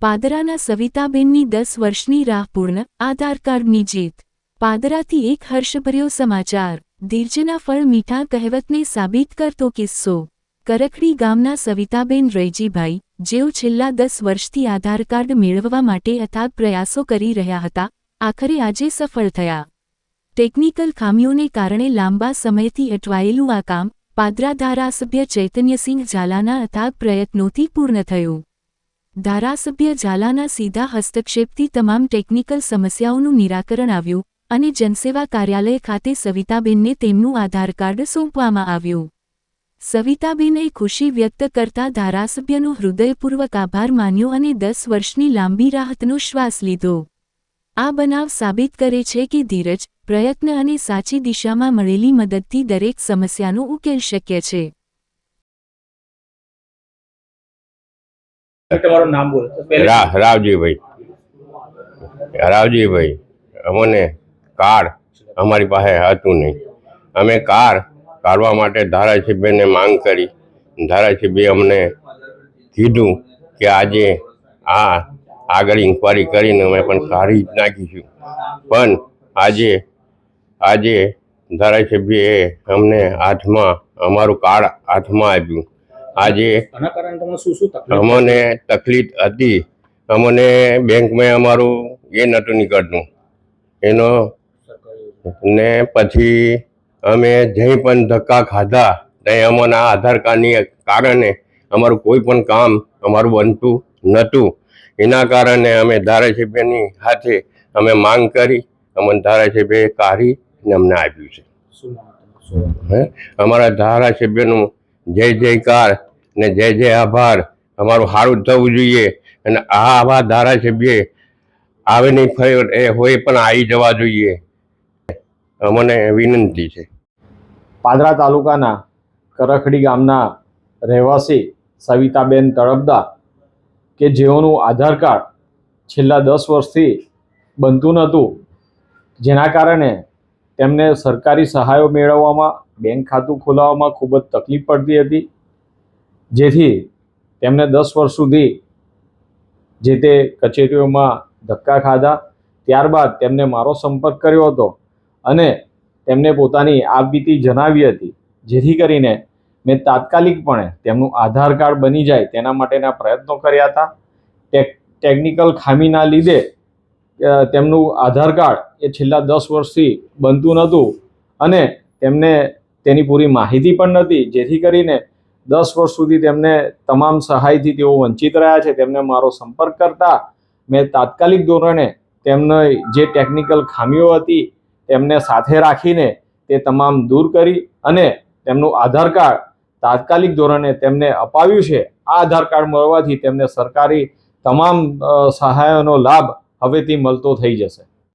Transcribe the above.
પાદરાના સવિતાબેનની દસ વર્ષની રાહ પૂર્ણ આધાર કાર્ડની જીત. પાદરાથી એક હર્ષભર્યો સમાચાર. ધીરજના ફળ મીઠા કહેવતને સાબિત કરતો કિસ્સો. કરકડી ગામના સવિતાબેન રૈજીભાઈ, જેઓ છેલ્લા દસ વર્ષથી આધાર કાર્ડ મેળવવા માટે અથાગ પ્રયાસો કરી રહ્યા હતા, આખરે આજે સફળ થયા. ટેકનિકલ ખામીઓને કારણે લાંબા સમયથી અટવાયેલું આ કામ પાદરા ધારાસભ્ય ચૈતન્યસિંહ ઝાલાના અથાગ પ્રયત્નોથી પૂર્ણ થયું. ધારાસભ્ય ઝાલાના સીધા હસ્તક્ષેપથી તમામ ટેકનિકલ સમસ્યાઓનું નિરાકરણ આવ્યું અને જનસેવા કાર્યાલય ખાતે સવિતાબેનને તેમનું આધાર કાર્ડ સોંપવામાં આવ્યું. સવિતાબેને ખુશી વ્યક્ત કરતા ધારાસભ્યનો હૃદયપૂર્વક આભાર માન્યો અને દસ વર્ષની લાંબી રાહતનો શ્વાસ લીધો. આ બનાવ સાબિત કરે છે કે ધીરજ, પ્રયત્ન અને સાચી દિશામાં મળેલી મદદથી દરેક સમસ્યાનો ઉકેલ શક્ય છે. તમારું નામ બોલો. રાવજીભાઈ. રાવજીભાઈ, અમને કાર્ડ અમારી પાસે હતું નહીં. અમે કાર કાઢવા માટે ધારાસભ્યને માંગ કરી. ધારાસભ્યએ અમને કીધું કે આજે આ આગળ ઇન્કવાયરી કરીને અમે પણ કાઢી જ નાખીશું. પણ આજે આજે ધારાસભ્યએ અમને હાથમાં અમારું કાર્ડ હાથમાં આપ્યું. આજે અમને તકલીફ હતી. અમને બેંકમાં અમારું એ નહોતું નીકળતું. એનો ને પછી અમે જઈ પણ ધક્કા ખાધા. ત્યાં અમને આ આધાર કાર્ડની કારણે અમારું કોઈ પણ કામ અમારું બનતું નહોતું. એના કારણે અમે ધારાસભ્યની હાથે અમે માંગ કરી અમને ધારાસભ્યએ કાઢી ને અમને આપ્યું છે. અમારા ધારાસભ્યનું જય જયકાર ને જય જય આભાર. અમારું સારું થવું જોઈએ. અને આ આવા ધારાસભ્ય આવે નહીં ફરે એ હોય પણ આવી જવા જોઈએ. અમને વિનંતી છે. પાદરા તાલુકાના કરખડી ગામના રહેવાસી સવિતાબેન તળપદા કે જેઓનું આધાર કાર્ડ છેલ્લા દસ વર્ષથી બનતું નહોતું, જેના કારણે તેમને સરકારી સહાયો મેળવવામાં, બેંક ખાતું ખોલાવવામાં ખૂબ જ તકલીફ પડતી હતી. જેથી તેમને દસ વર્ષ સુધી જે તે કચેરીઓમાં ધક્કા ખાધા. ત્યારબાદ તેમને મારો સંપર્ક કર્યો હતો અને તેમને પોતાની આપવીતી જણાવી હતી. જેથી કરીને મેં તાત્કાલિકપણે તેમનું આધાર કાર્ડ બની જાય તેના માટેના પ્રયત્નો કર્યા હતા. ટેકનિકલ ખામીના લીધે તેમનું આધાર કાર્ડ એ છેલ્લા દસ વર્ષથી બનતું નહોતું અને તેમને તેની પૂરી માહિતી પણ નહોતી. જેથી કરીને દસ વર્ષ સુધી તેમને તમામ સહાયથી તેઓ વંચિત રહ્યા છે, તેમને મારો સંપર્ક કરતા મેં તાત્કાલિક ધોરણે તેમને જે ટેકનિકલ ખામીઓ હતી તેમને સાથે રાખીને તે તમામ દૂર કરી અને તેમનું આધાર કાર્ડ તાત્કાલિક ધોરણે તેમને અપાવ્યું છે. આ આધાર કાર્ડ મળવાથી તેમને સરકારી તમામ સહાયોનો લાભ હવેથી મળતો થઈ જશે.